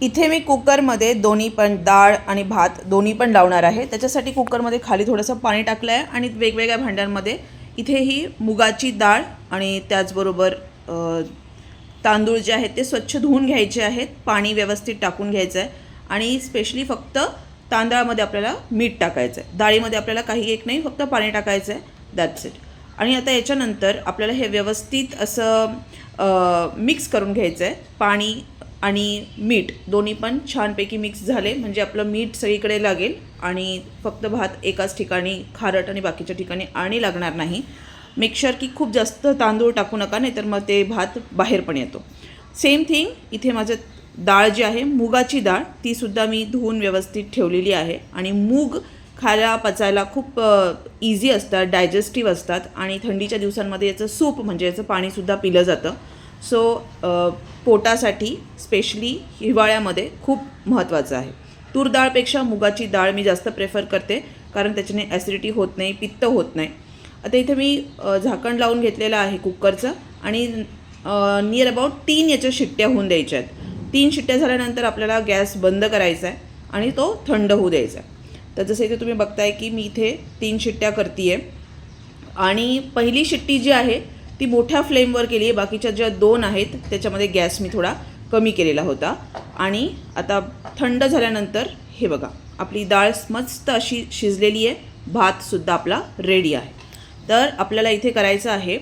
इथे मी कुकरमध्ये दोन्ही पण डाळ आणि भात दोन्ही पण लावणार आहे. त्याच्यासाठी कुकरमध्ये खाली थोडंसं पाणी टाकलं आहे आणि वेगवेगळ्या भांड्यांमध्ये इथे ही मुगाची डाळ आणि त्याचबरोबर तांदूळ जे आहेत ते स्वच्छ धुवून घ्यायचे आहेत पाणी व्यवस्थित टाकून घ्यायचं आहे आणि स्पेशली फक्त तांदळामध्ये आपल्याला मीठ टाकायचं आहे डाळीमध्ये आपल्याला काही एक नाही फक्त पाणी टाकायचं आहे दॅट्स इट आणि आता याच्यानंतर आपल्याला हे व्यवस्थित असं मिक्स करून घ्यायचं आहे पाणी आणि मीठ दोन्ही पण छानपैकी मिक्स झाले. म्हणजे आपलं मीठ सगळीकडे लागेल आणि फक्त भात एकाच ठिकाणी खारट आणि बाकीच्या ठिकाणी आणि लागणार नाही. मिक्सर की खूप जास्त तांदूळ टाकू नका नाहीतर मग ते भात बाहेर पण येतो. सेम थिंग इथे माझं डाळ जी आहे मुगाची डाळ तीसुद्धा मी धुवून व्यवस्थित ठेवलेली आहे. आणि मूग खायला पचायला खूप इझी असतात डायजेस्टिव्ह असतात. आणि थंडीच्या दिवसांमध्ये याचं सूप म्हणजे याचं पाणीसुद्धा पिलं जातं. सो पोटासाठी स्पेशली हिवाळ्यामध्ये खूप महत्त्वाचं आहे. तूर डाळपेक्षा मुगाची डाळ मी जास्त प्रेफर करते कारण त्याच्याने ॲसिडिटी होत नाही पित्त होत नाही. आता इथे मी झाकण लावून घेतलेलं आहे कुकरचं आणि नियर अबाउट तीन याच्या शिट्ट्या होऊन द्यायच्या आहेत. तीन शिट्ट्या झाल्यानंतर आपल्याला गॅस बंद करायचा आहे आणि तो थंड होऊ द्यायचा आहे. तर जसं इथे तुम्ही बघताय की मी इथे तीन शिट्ट्या करते आहे आणि पहिली शिट्टी जी आहे ती मोठ्या फ्लेमवर केली आहे. बाकीच्या ज्या दोन आहेत त्याच्यामध्ये गॅस मी थोडा कमी केलेला होता. आणि आता थंड झाल्यानंतर हे बघा आपली डाळ मस्त अशी शिजलेली आहे. भातसुद्धा आपला रेडी आहे. तर आपल्याला इथे करायचं आहे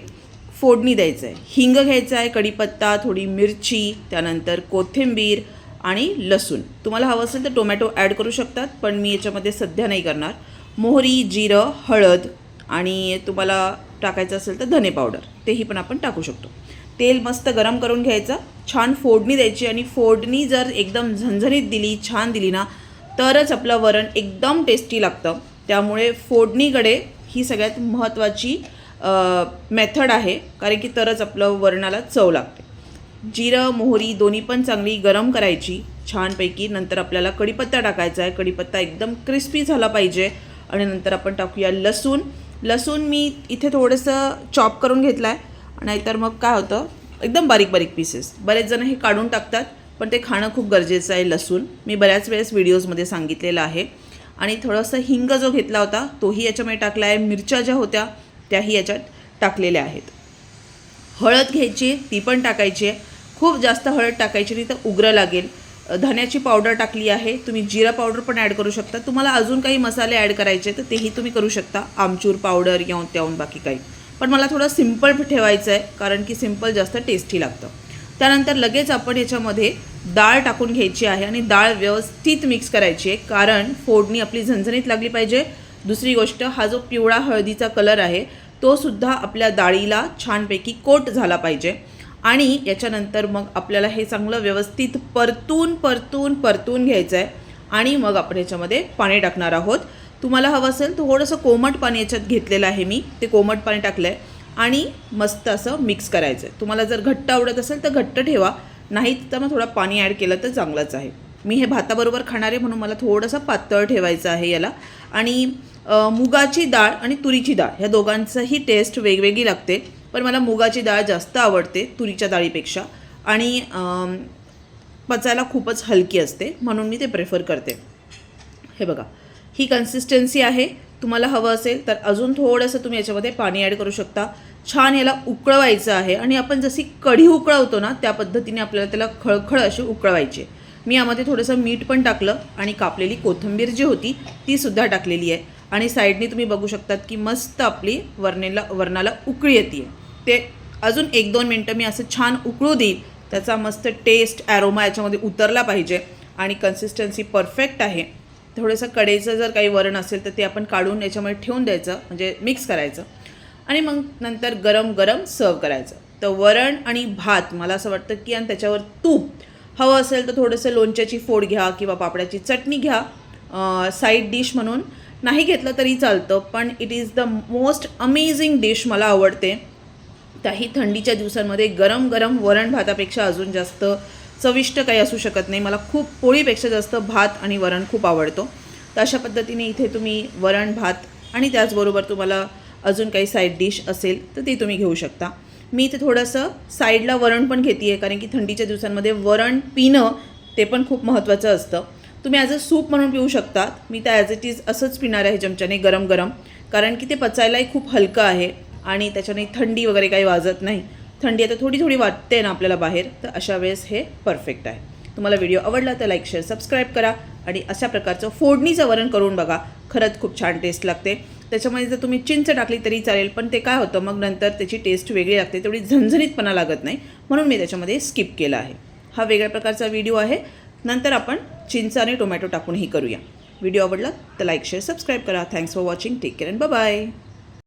फोडणी द्यायचं आहे. हिंग घ्यायचं आहे कढीपत्ता थोडी मिरची त्यानंतर कोथिंबीर आणि लसूण. तुम्हाला हवं असेल तर टोमॅटो ॲड करू शकतात पण मी याच्यामध्ये सध्या नाही करणार. मोहरी जिरं हळद आणि तुम्हाला टाकायचं असेल तर धने पावडर तेही पण आपण टाकू शकतो. तेल मस्त गरम करून घ्यायचं. छान फोडणी द्यायची आणि फोडणी जर एकदम झणझणीत दिली छान दिली ना तरच आपलं वरण एकदम टेस्टी लागतं. त्यामुळे फोडणीकडे ही सगळ्यात महत्त्वाची मेथड आहे. कारण की तरच आपलं वरणाला चव लागते. जिरं मोहरी दोन्ही पण चांगली गरम करायची. छानपैकी नंतर आपल्याला कढीपत्ता टाकायचा आहे. कढीपत्ता एकदम क्रिस्पी झाला पाहिजे. आणि नंतर आपण टाकूया लसूण. लसूण मी इथे थोडंसं चॉप करून घेतलं आहे नाहीतर मग काय होतं एकदम बारीक बारीक पीसेस बरेच जण हे काढून टाकतात पण ते खाणं खूप गरजेचं आहे लसूण. मी बऱ्याच वेळेस व्हिडिओजमध्ये सांगितलेलं आहे. आणि थोडंसं हिंग जो घेतला होता तोही याच्यामध्ये टाकला आहे मिरच्या ज्या होत्या त्याही याच्यात टाकलेल्या आहेत. हळद घ्यायची आहे ती पण टाकायची आहे. खूप जास्त हळद टाकायची नाही तर उग्र लागेल. धण्याची पावडर टाकली आहे. तुम्ही जिरा पावडर पण ॲड करू शकता. तुम्हाला अजून काही मसाले ॲड करायचे तर तेही तुम्ही करू शकता. आमचूर पावडर येऊन त्याहून बाकी काही. पण मला थोडं सिंपल ठेवायचं आहे कारण की सिंपल जास्त टेस्टी लागतं. त्यानंतर लगेच आपण याच्यामध्ये डाळ टाकून घ्यायची आहे आणि डाळ व्यवस्थित मिक्स करायची आहे कारण फोडणी आपली झणझणीत लागली पाहिजे. दुसरी गोष्ट हा जो पिवळा हळदीचा कलर आहे तो सुद्धा आपल्या डाळीला छानपैकी कोट झाला पाहिजे. आणि याच्यानंतर मग आपल्याला हे चांगलं व्यवस्थित परतून परतून परतून घ्यायचं आहे आणि मग आपण याच्यामध्ये पाणी टाकणार आहोत. तुम्हाला हवं असेल तर थोडंसं कोमट पाणी याच्यात घेतलेलं आहे मी. ते कोमट पाणी टाकलं आहे आणि मस्त असं मिक्स करायचं आहे तुम्हाला जर घट्ट आवडत असेल तर घट्ट ठेवा. नाही तर मग थोडं पाणी ॲड केलं तर चांगलंच आहे. मी हे भाताबरोबर खाणार आहे म्हणून मला थोडंसं पातळ ठेवायचं आहे याला. आणि मुगाची डाळ आणि तुरीची डाळ ह्या दोघांचंही टेस्ट वेगवेगळी लागते. पण मला मुगाची डाळ जास्त आवडते तुरीच्या डाळीपेक्षा. आणि पचायला खूपच हलकी असते म्हणून मी ते प्रेफर करते. हे बघा ही कन्सिस्टन्सी आहे. तुम्हाला हवं असेल तर अजून थोडंसं तुम्ही याच्यामध्ये पाणी ॲड करू शकता. छान याला उकळवायचं आहे आणि आपण जशी कढी उकळवतो ना त्या पद्धतीने आपल्याला त्याला खळखळ अशी उकळवायची मी यामध्ये थोडंसं मीठ पण टाकलं आणि कापलेली कोथिंबीर जी होती ती सुद्धा टाकलेली आहे. आणि साईडने तुम्ही बघू शकतात की मस्त आपली वरणेला वरणाला उकळी येते. ते अजून एक दोन मिनटं मी असं छान उकळू देईल त्याचा मस्त टेस्ट ॲरोमा याच्यामध्ये उतरला पाहिजे. आणि कन्सिस्टन्सी परफेक्ट आहे. थोडंसं कडेचं जर काही वरण असेल तर ते आपण काढून याच्यामध्ये ठेवून द्यायचं. म्हणजे मिक्स करायचं. आणि मग नंतर गरम गरम सर्व करायचं. तर वरण आणि भात मला असं वाटतं की आणि त्याच्यावर तूप हवं असेल तर थोडंसं लोणच्याची फोड घ्या किंवा पापड्याची चटणी घ्या. साईड डिश म्हणून नाही घेतलं तरी चालतं पण it is the most amazing dish मला आवडते. त्याही थंडीच्या दिवसांमध्ये गरम गरम वरण भातापेक्षा अजून जास्त चविष्ट काही असू शकत नाही. मला खूप पोळीपेक्षा जास्त भात आणि वरण खूप आवडतो. तर अशा पद्धतीने इथे तुम्ही वरण भात आणि त्याचबरोबर तुम्हाला अजून काही साईड डिश असेल तर ती तुम्ही घेऊ शकता. मी इथे थोडंसं साईडला वरण पण घेते आहे कारण की थंडीच्या दिवसांमध्ये वरण पिणं ते पण खूप महत्त्वाचं असतं. तुम्ही ॲज अ सूप म्हणून पिऊ शकतात. मी त्या ॲज इट इज असंच पिणार आहे चमच्याने गरम गरम. कारण की ते पचायलाही खूप हलकं आहे. आणि त्याच्याने थंडी वगैरे काही वाजत नाही. थंडी आता थोडी थोडी वाटते ना आपल्याला बाहेर तर अशा वेळेस हे परफेक्ट आहे. तुम्हाला व्हिडिओ आवडला तर लाईक शेअर सबस्क्राईब करा आणि अशा प्रकारचं फोडणीचं वरण करून बघा. खरंच खूप छान टेस्ट लागते. त्याच्यामध्ये जर तुम्ही चिंच टाकली तरी चालेल पण ते काय होतं मग नंतर त्याची टेस्ट वेगळी लागते तेवढी झणझणीतपणा लागत नाही. म्हणून मी त्याच्यामध्ये स्किप केला आहे. हा वेगळ्या प्रकारचा व्हिडिओ आहे. नंतर आपण चिंच आणि टोमॅटो टाकूनही करूया. व्हिडिओ आवडला तर लाईक शेअर सबस्क्राईब करा. Thanks for watching take care and bye